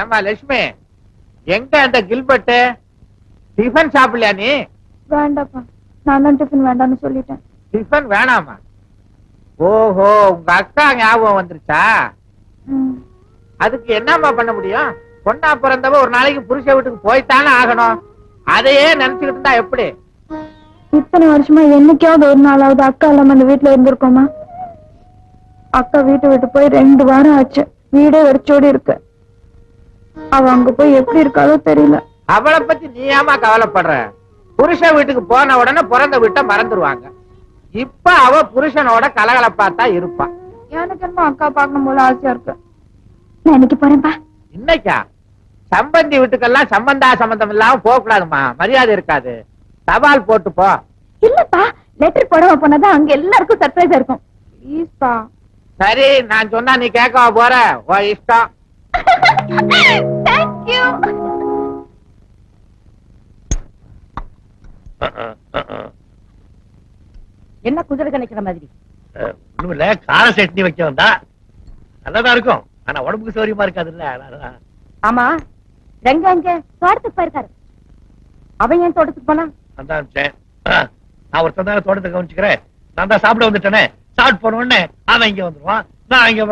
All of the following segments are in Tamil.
ஏமா லட்சுமி? எங்க அந்த கில்பர்ட் டிஃபன் சாப்பிடலையா நீ? வேண்டாப்பா நான் தான் டிஃபன் வேண்டாம்னு சொல்லிட்டேன். டிஃபன் வேணாமா? ஓஹோ உங்க அக்கா ஞாபகம் வந்துருச்சா. அதுக்கு என்னம்மா பண்ண முடியும்? பொண்ணா பிறந்தவ ஒரு நாளைக்கு புருஷ வீட்டுக்கு போய்த்தானே ஆகணும். அதையே நினைச்சுக்கிட்டு இருந்தா எப்படி? இத்தனை வருஷமா என்னைக்காவது ஒரு நாளாவது அக்கா இல்லாம அந்த வீட்டுல இருந்திருக்கோமா? அக்கா வீட்டை விட்டு போய் ரெண்டு வாரம் ஆச்சு. வீடே வெறிச்சோடி இருக்கு. அவ அங்க போய் எப்படி இருக்காளோ தெரியல. அவளை பத்தி நீ ஏமா கவலைப்படுற? புருஷ வீட்டுக்கு போன உடனே பிறந்த வீட்டை மறந்துடுவாங்க இப்ப அவ புருஷனோட கலகலப்பா தான் இருப்பா. எனக்கு என்ன அக்கா பார்க்கணும் போல ஆசையா இருக்கு. நான் இன்னைக்கு போறேன்பா. இன்னைக்கா? சம்பந்தி வீட்டுக்கெல்லாம் சம்பந்தா சம்பந்தம் இல்லாம போக கூடாதுமா மரியாதை இருக்காது. சவால் போட்டு போ. இல்லப்பா லெட்டர் போடாம போனாதான் அங்க எல்லாருக்கும் சர்ப்ரைஸா இருக்கும். ப்ளீஸ்பா சரி நான் சொன்னா நீ கேட்கவா போற. ஓ இஷ்டம். என்ன குதிரை கணக்கிற மாதிரி? ஒண்ணும் இல்ல கார சட்னி வைக்க வந்தா நல்லாதான் இருக்கும். ஆனா உடம்புக்கு சௌரியமா இருக்காதுல்ல அதான். ஆமா. ரெங்க எங்க தோட்டத்துக்கு போயிருக்காரு. அவன் ஏன் தோட்டத்துக்கு போனா அதான். நான் ஒருத்தன் தானே தோட்டத்தை கவனிச்சுக்கிறேன். நான் தான் சாப்பிட வந்துட்டேனே. சாப்பிட்டு போன உடனே அவன் இங்க வந்துருவான். நான் இங்க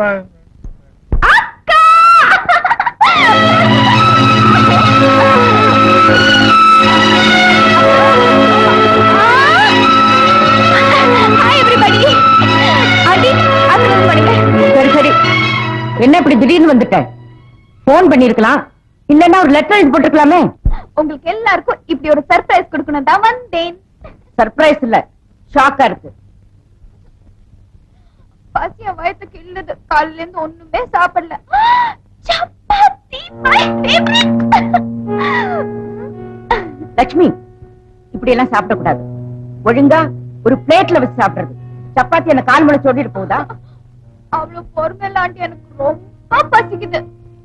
என்ன இப்படி திடீர்னு வந்துட்ட? போன் பண்ணிருக்கலாம் இல்லன்னா ஒரு லெட்டர் எழுதி போட்டிருக்கலாமே. உங்களுக்கு எல்லாருக்கும் இப்படி ஒரு சர்ப்ரைஸ் கொடுக்கணும் தான் வந்தேன். சர்ப்ரைஸ் இல்ல. ஷாக்கா இருக்கு. பசிய வயத்துக்கு இல்லது. காலையில இருந்து ஒண்ணுமே சாப்பிடல. சப்பாத்தி. லட்சுமி இப்படி எல்லாம் சாப்பிட கூடாது ஒழுங்கா ஒரு பிளேட்ல வச்சு சாப்பிடுறது. சப்பாத்தி என்ன கால் முளை சொல்லிட்டு போகுதா? அவ்வளவு பொறுமை இல்லாண்டி எனக்கு ரொம்ப பசிக்குது.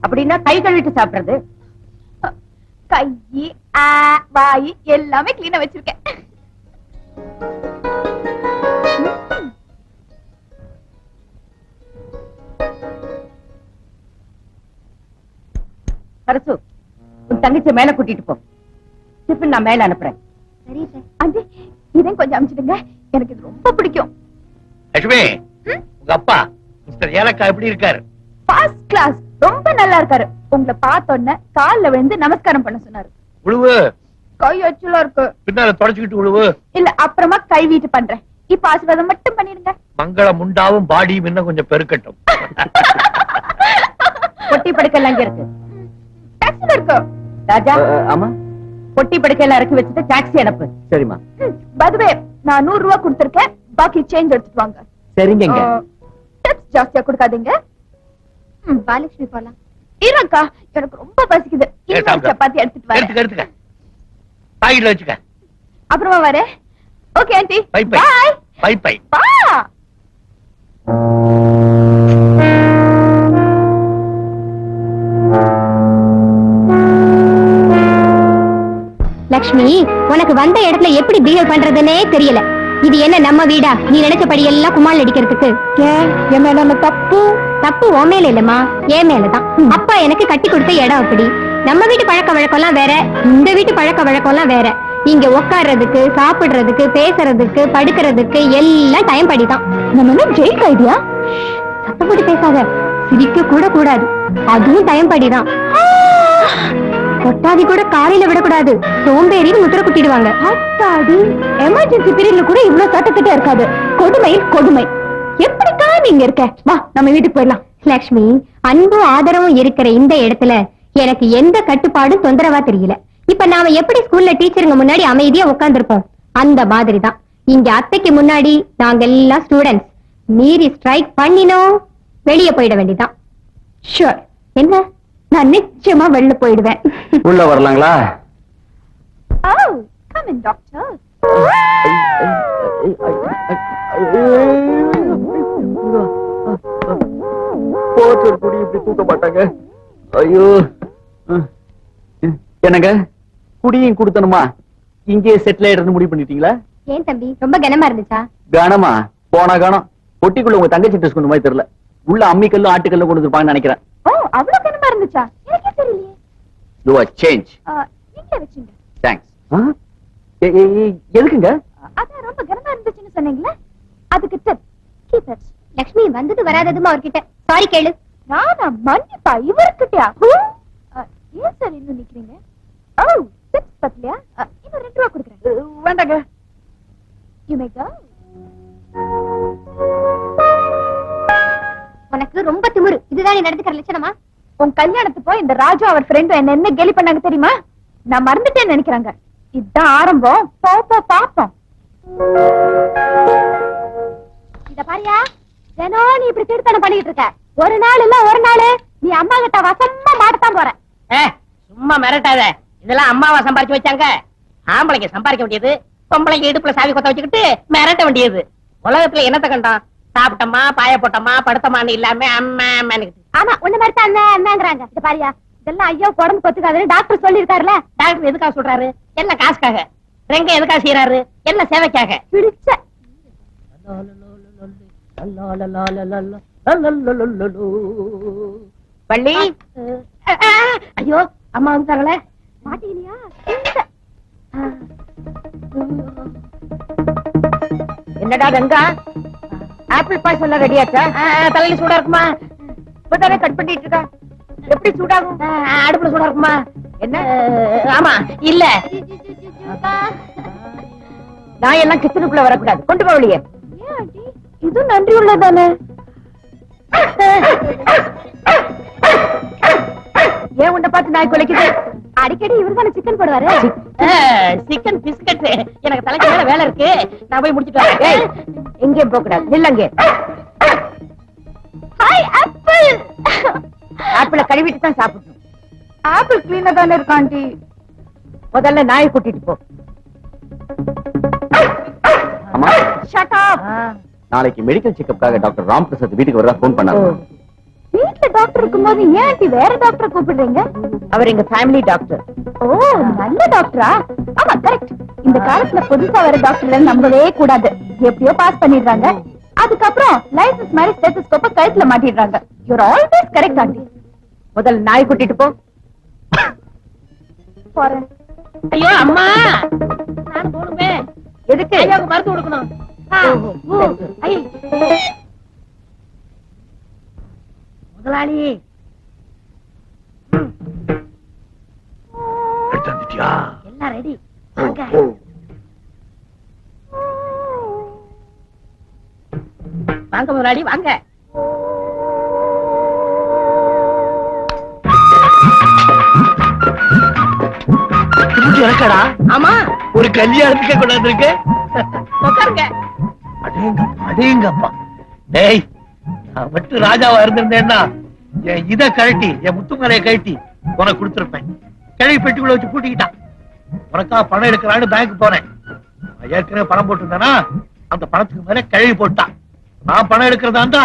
அப்படின்னா கை கழுவிட்டு சாப்பிடுறது? கை வாய் எல்லாமே கிளீனா வச்சிருக்கேன். சரசு உன் தங்கச்சியை மேல கூட்டிட்டு போ. டிஃபன் நான் மேல அனுப்புறேன். சரி அஞ்சு இதையும் கொஞ்சம் அமிச்சிடுங்க. எனக்கு இது ரொம்ப பிடிக்கும். லட்சுமி உங்க அப்பா மிஸ்டர் ஏலக்கா எப்படி இருக்காரு? ஃபர்ஸ்ட் கிளாஸ் ரொம்ப நல்லா இருக்காரு. உங்களை பார்த்த உடனே கால்ல விழுந்து நமஸ்காரம் பண்ண சொன்னாரு. உழுவு. கை அச்சுலா இருக்கு. பின்னால தொடச்சுக்கிட்டு உழுவு. இல்ல அப்புறமா கை வீட்டு பண்றேன். இப்ப ஆசீர்வாதம் மட்டும் பண்ணிடுங்க. மங்களம் உண்டாவும் பாடியும் இன்னும் கொஞ்சம் பெருக்கட்டும். பொட்டி படுக்கையெல்லாம் இங்க இருக்கு. டாக்ஸில இருக்கு. ராஜா ஆமா பொட்டி படுக்கையெல்லாம் இறக்கி வச்சுட்டு டாக்ஸி அனுப்பு. சரிம்மா. பதுவே நான் நூறு ரூபாய் கொடுத்திருக்கேன். பாக்கி சேஞ்ச் எடுத்துட்டு வாங்க. சரிங்க ஜாஸ்தியா கொடுக்காதீங்க. ம், பாலகிருஷ்ணி போலாம். இருக்கா எனக்கு ரொம்ப பசிக்குது. சப்பாத்தி எடுத்துட்டு வரேன். எடுத்துக்க பாக்கெட்ல வச்சுக்க. அப்புறமா வரேன். Okay aunty. Bye bye. Bye bye. பா. லக்ஷ்மி உனக்கு வந்த இடத்துல எப்படி பிஹேவ் பண்றதுன்னே தெரியல. இது என்ன நம்ம வீடா? நீ நினைச்சபடி எல்லாம் குமால் அடிக்கிறதுக்கு ஏன் என் மேல தப்பு? தப்பு உன் மேல இல்லம்மா. என் மேலதான். அப்பா எனக்கு கட்டி கொடுத்த இடம் அப்படி. நம்ம வீட்டு பழக்க வழக்கம்லாம் வேற. இந்த வீட்டு பழக்க வழக்கம்லாம் வேற. இங்க உட்கார்றதுக்கு சாப்பிடுறதுக்கு பேசுறதுக்கு படுக்கிறதுக்கு எல்லாம் டைம் படிதான். நம்ம ஜெயில் கைதியா சத்தம் போட்டு பேசாத. சிரிக்க கூட கூடாது. அதுவும் டைம் படிதான். கொட்டாதி கூட காலையில விடக்கூடாது. சோம்பேறின்னு முத்திர குட்டிடுவாங்க அத்தாடி எமர்ஜென்சி பீரியட்ல கூட இவ்வளவு சட்டத்திட்ட இருக்காது. கொடுமை கொடுமை. எப்படிக்கா நீங்க இருக்க? வா நம்ம வீட்டுக்கு போயிடலாம். லக்ஷ்மி அன்பும் ஆதரவும் இருக்கிற இந்த இடத்துல எனக்கு எந்த கட்டுப்பாடும் தொந்தரவா தெரியல. இப்ப நாம எப்படி ஸ்கூல்ல டீச்சருங்க முன்னாடி அமைதியா உட்கார்ந்திருப்போம்? அந்த மாதிரி தான் இங்க அத்தைக்கு முன்னாடி நாங்க எல்லாம் ஸ்டூடெண்ட்ஸ் மீறி ஸ்ட்ரைக் பண்ணினோம். வெளியே போயிட வேண்டியதான் ஷூர் என்ன? நான் நிச்சயமா வெளில போயிடுவேன். உள்ள வரலாங்களா? போச்சர் குடி இப்படி தூக்க மாட்டாங்க. ஐயோ. என்னங்க? குடியும் கொடுத்தனுமா? இங்கே செட்டில் ஆயிடுறது முடிவு பண்ணிட்டீங்களா? ஏன் தம்பி ரொம்ப கனமா இருந்துச்சா? கனமா? போனா கணம் பொட்டிக்குள்ள உங்க தங்கச்சி ட்ரெஸ் கொண்டு மாதிரி தெரியல உள்ள அம்மிக்கல்லும் ஆட்டுக்கல்லும் கொண்டு வந்துருப்பாங்கன்னு நினைக்கிறேன். ஓ அவ்வளவு என்னமா இருந்துச்சா? எனக்கே தெரியலையே. யூ ஆர் சேஞ்ச் ஆ, நீங்களே வச்சுங்க. தேங்க்ஸ் எதுக்குங்க? அதான் ரொம்ப கனமா இருந்துச்சுன்னு சொன்னீங்களே? அதுக்கு டிப் கீப் இட் லக்ஷ்மி வந்தது வராததுமா அவர்கிட்ட. சாரி கேளு. நானா மன்னிப்பா இவர்கிட்டயா? ஏன் சார் இன்னும் நிக்கிறீங்க? ஓ டிப்ஸ் பத்தலையா இன்னும் ரெண்டு ரூபா கொடுக்குறேன். வேண்டாங்க. யூ மே கோ உனக்கு ரொம்ப திமிரு. இதுதான் நீ நடந்துக்கிற லட்சணமா? உன் கல்யாணத்துப்போ இந்த ராஜு அவர் ஃப்ரெண்டும் என்ன என்ன கேலி பண்ணாங்க தெரியுமா? நான் மறந்துட்டேன்னு நினைக்கிறாங்க. இதுதான் ஆரம்பம். போப்போ பாப்போம் இத பாரியா தினம் நீ இப்படி திருத்தனம் பண்ணிட்டு இருக்க. ஒரு நாள் இல்ல ஒரு நாள் நீ அம்மா கிட்ட வசமா மாட்டத்தான் போற. சும்மா மிரட்டாத. இதெல்லாம் அம்மாவா சம்பாரிச்சு வச்சாங்க? ஆம்பளைங்க சம்பாதிக்க வேண்டியது பொம்பளைங்க இடுப்புல சாவி கொத்த வச்சுக்கிட்டு மிரட்ட வேண்டியது. உலகத்துல என்னத்த கண்டான்? சாப்பிட்டோமா பாய போட்டோமா படுத்தமான்னு இல்லாம அம்மா அம்மான்னு ஆமா உன்ன மாதிரி தான் அண்ணன் அண்ணாங்கிறாங்க. இத பாரியா இதெல்லாம் ஐயோ உடம்பு கொத்துக்காதுன்னு டாக்டர் சொல்லிருக்காருல டாக்டர் எதுக்காக சொல்றாரு? எல்லாம் காசுக்காக? ரெங்க எதுக்காக செய்யறாரு எல்லாம் சேவைக்காக? பிடிச்ச வள்ளி? ஐயோ அம்மா வந்துட்டாங்களே. மாட்டீங்களா என்னடா கங்கா? ஆப்பிள் பாய்ஸ் எல்லாம் ரெடியாச்சா தலையில சூடா இருக்குமா? இப்பதானே கட் பண்ணிட்டு இருக்கா? எப்படி சூடாகும்? அடுப்புல சூடா இருக்குமா? என்ன? ஆமா இல்ல. நான் எல்லாம் கிச்சனுக்குள்ள வரக்கூடாது. கொண்டு போக ஆண்டி? இது நன்றி உள்ளதானே? ஏன் உன்னை பார்த்து நாய் குலைக்குது? அடிக்கடி இவர் தானே சிக்கன் போடுவாரு சிக்கன் பிஸ்கட் எனக்கு தலைக்கு மேல வேலை இருக்கு. நான் போய் முடிச்சிட்டு வரேன். ஏய், எங்கேயும் போக கூடாது. நில்லங்க ஹாய் ஆப்பிள் ஆப்பிள கழுவிட்டு தான் சாப்பிடணும். ஆப்பிள் கிளீனா தானே இருக்கு ஆண்டி. முதல்ல நாயை கூட்டிட்டு போ. அம்மா. ஷட் அப் நாளைக்கு மெடிக்கல் செக்கப்காக டாக்டர் ராம் பிரசாத் வீட்டுக்கு வரதா ஃபோன் பண்ணாங்க வீட்ல டாக்டர் இருக்கும்போது ஏன் ஆண்டி வேற டாக்டரை கூப்பிடுறீங்க? அவர் எங்க ஃபேமிலி டாக்டர் ஓ நல்ல டாக்டரா ஆமா கரெக்ட் இந்த காலத்துல புதுசா வர டாக்டர்ல நம்பவே கூடாது. எப்படியோ பாஸ் பண்ணிடுறாங்க. அதுக்கப்புறம் லைசன்ஸ் மாதிரி ஸ்டெத்தஸ்கோப்ப கழுத்துல மாட்டிடுறாங்க. யூர் ஆல்வேஸ் கரெக்ட் ஆண்டி முதல்ல நாய் கூட்டிட்டு போ. போறேன். ஐயோ அம்மா! நான் போணுமே எதுக்கு? ஐயாவுக்கு மருந்து கொடுக்கணும். முதலாளி. எடுத்து வந்துட்டியா எல்லாம் ரெடி. வாங்க. முதலாளி வாங்க. இறக்கடா. ஆமா. ஒரு கல்யாணத்துக்கே கொண்டாந்து இருக்கு அடேங்கப்பா. டேய் மட்டும் ராஜாவா இருந்திருந்தேன்னா என் இத கழட்டி என் முத்துமலையை கழட்டி உனக்கு கொடுத்திருப்பேன். கிழவி பெட்டிக்குள்ள வச்சு பூட்டிக்கிட்டான். உனக்கா பணம் எடுக்கலான்னு பேங்க் போனேன். நான் ஏற்கனவே பணம் போட்டிருந்தேனா அந்த பணத்துக்கு மேல கிழவி போட்டான். நான் பணம் எடுக்கிறதா இருந்தா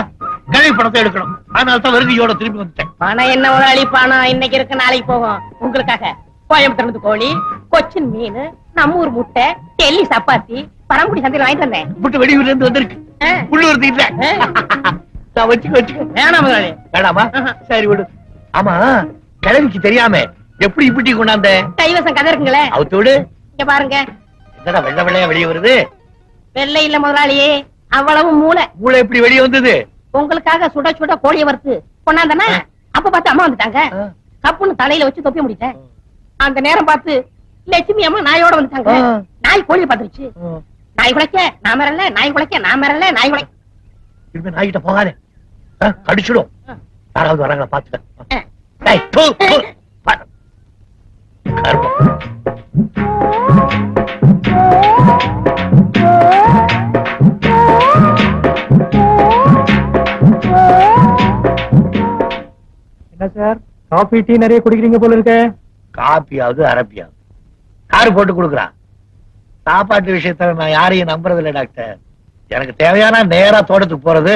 கிழவி பணத்தை எடுக்கணும். அதனால தான் வருகையோட திரும்பி வந்துட்டேன். பணம் என்ன முதலாளி பணம் இன்னைக்கு இருக்கு நாளைக்கு போகும். உங்களுக்காக கோயம்புத்தூர்ல இருந்து கோழி கொச்சின் மீன் நம்ம ஊர் முட்டை டெல்லி சப்பாத்தி பழங்குடி சந்தையில வாங்கிட்டு வந்தேன். முட்டு வெளியூர்ல இருந்து வந்திருக்கு. உள்ளூர் இல்ல. நான் வச்சுக்க வச்சுக்க வேணாம் முதலாளி. வேணாமா. சரி விடு. ஆமா கிழவிக்கு தெரியாம எப்படி இப்படி கொண்டாந்த? கைவசம் கதை இருக்குங்களே. அவுத்து விடு. இங்க பாருங்க. என்னடா வெள்ள வெள்ளையா வெளியே வருது? வெள்ளை இல்ல முதலாளி அவ்வளவு மூளை. மூளை எப்படி வெளியே வந்தது? உங்களுக்காக சுட சுட கோழியை வறுத்து கொண்டாந்தனா அப்ப பார்த்து அம்மா வந்துட்டாங்க. கப்புன்னு தலையில வச்சு தொப்பி முடிட்டேன். அந்த நேரம் பார்த்து லட்சுமி அம்மா நாயோட வந்துட்டாங்க. நாய் கோழியை பார்த்துருச்சு. நாய் குலைக்க நான் மரல நாய் குலைக்க நான் மரல நாய் குலைக்க நாய்கிட்ட போகாதே. கடிச்சிடும். யாராவது வராங்களா பாத்துக்க. கருப்பம். என்ன சார்? காபி டீ நிறைய குடிக்கிறீங்க போல இருக்க. காப்பியாவது அரப்பியாவது காரு போட்டு கொடுக்குறான் சாப்பாட்டு விஷயத்துல நான் யாரையும் நம்புறது இல்ல டாக்டர். எனக்கு தேவையான நேரா தோட்டத்துக்கு போறது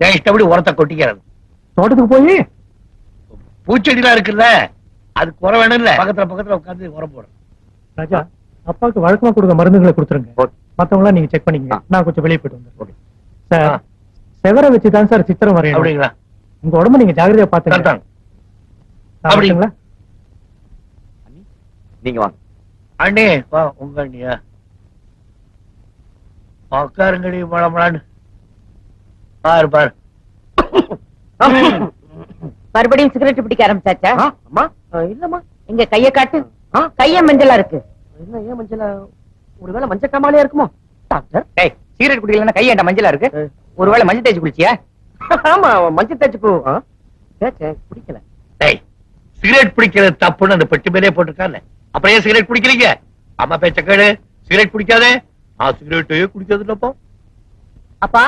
என் இஷ்டப்படி உரத்தை கொட்டிக்கிறது தோட்டத்துக்கு போய் பூச்செடிலாம் இருக்குல்ல அது குறை வேணும் இல்ல பக்கத்துல பக்கத்துல உட்காந்து உரம் போடுறேன் ராஜா அப்பாவுக்கு வழக்கமா கொடுக்க மருந்துகளை கொடுத்துருங்க ஓகே. மத்தவங்க நீங்க செக் பண்ணிக்கங்க. நான் கொஞ்சம் வெளியே போயிட்டு. வந்துடுறேன் சார். செவரை வச்சு தான் சார் சித்திரம் வரையணும் அப்படிங்களா உங்க உடம்ப நீங்க ஜாகிரதையா பாத்துங்க கரெக்டாங்க. அப்படி. சாப்பிட்டீங்களா? நீங்க வாங்க அண்ணே வா உங்க அண்ணியா உட்காருங்கடி மழமழான்னு பாரு பாரு. மறுபடியும் சிகரெட் பிடிக்க ஆரம்பிச்சாச்சா? அம்மா. இல்லம்மா. எங்க கைய காட்டு? கைய மஞ்சளா இருக்கு. என்ன ஏன் மஞ்சள்? ஒருவேளை மஞ்சள் காமாலியா இருக்குமோ? டாக்டர். டேய் சிகரெட் குடிக்கலன்னா கையண்ட மஞ்சளா இருக்கு? ஒருவேளை மஞ்சள் தேய்ச்சி குளிச்சியா ஆமா மஞ்சள் தேய்ச்சி போ தேய்ச்சேன் குடிக்கல. டேய் சிகரெட் பிடிக்கிறது தப்புன்னு அந்த பெட்டி மேலே போட்டிருக்காங்க அப்புறம் ஏன் சிகரெட் குடிக்கிறீங்க அம்மா பேச்ச கேளு. சிகரெட் குடிக்காதே. நான் சிகரெட்டே குடிக்கிறது இல்லப்பா அப்பா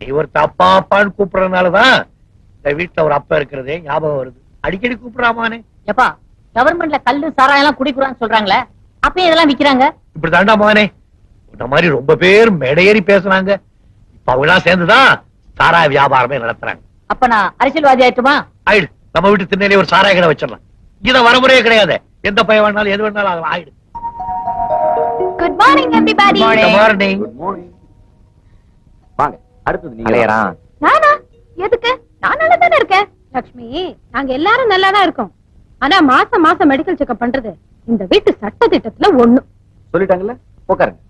ஒரு அப்பா அப்பான்னு கூப்பிடுறதுனாலதான் இந்த வீட்டுல ஒரு அப்பா இருக்கிறதே ஞாபகம் வருது. அடிக்கடி கூப்பிடுறாமானே. எப்பா கவர்மெண்ட்ல கல்லு சாராயம் எல்லாம் குடிக்கிறான்னு சொல்றாங்களே அப்பயும் இதெல்லாம் விக்கிறாங்க? இப்படி தாண்டா மகனே இந்த மாதிரி ரொம்ப பேர் மேடையேறி பேசுனாங்க இப்ப அவங்க சேர்ந்துதான் சாராய வியாபாரமே நடத்துறாங்க. அப்ப நான் அரசியல்வாதி ஆயிட்டுமா? ஆயிடு. நம்ம வீட்டு திண்ணையிலே ஒரு சாராய கடை வச்சிடலாம். இத வரமுறையே கிடையாது. எந்த பையன் வேணாலும் எது வேணாலும் ஆகலாம். ஆயிடு. Good morning everybody Good morning. Good morning வாங்க. அடுத்தது நீங்க அலையறான் நானா? எதுக்கு? நான் நல்லா தானே இருக்கேன். லட்சுமி நாங்க எல்லாரும் நல்லா தான் இருக்கோம். ஆனா மாசம் மாசம் மெடிக்கல் செக்அப் பண்றது இந்த வீட்டு சட்ட திட்டத்துல ஒண்ணு. சொல்லிட்டாங்கல்ல? உட்காருங்க.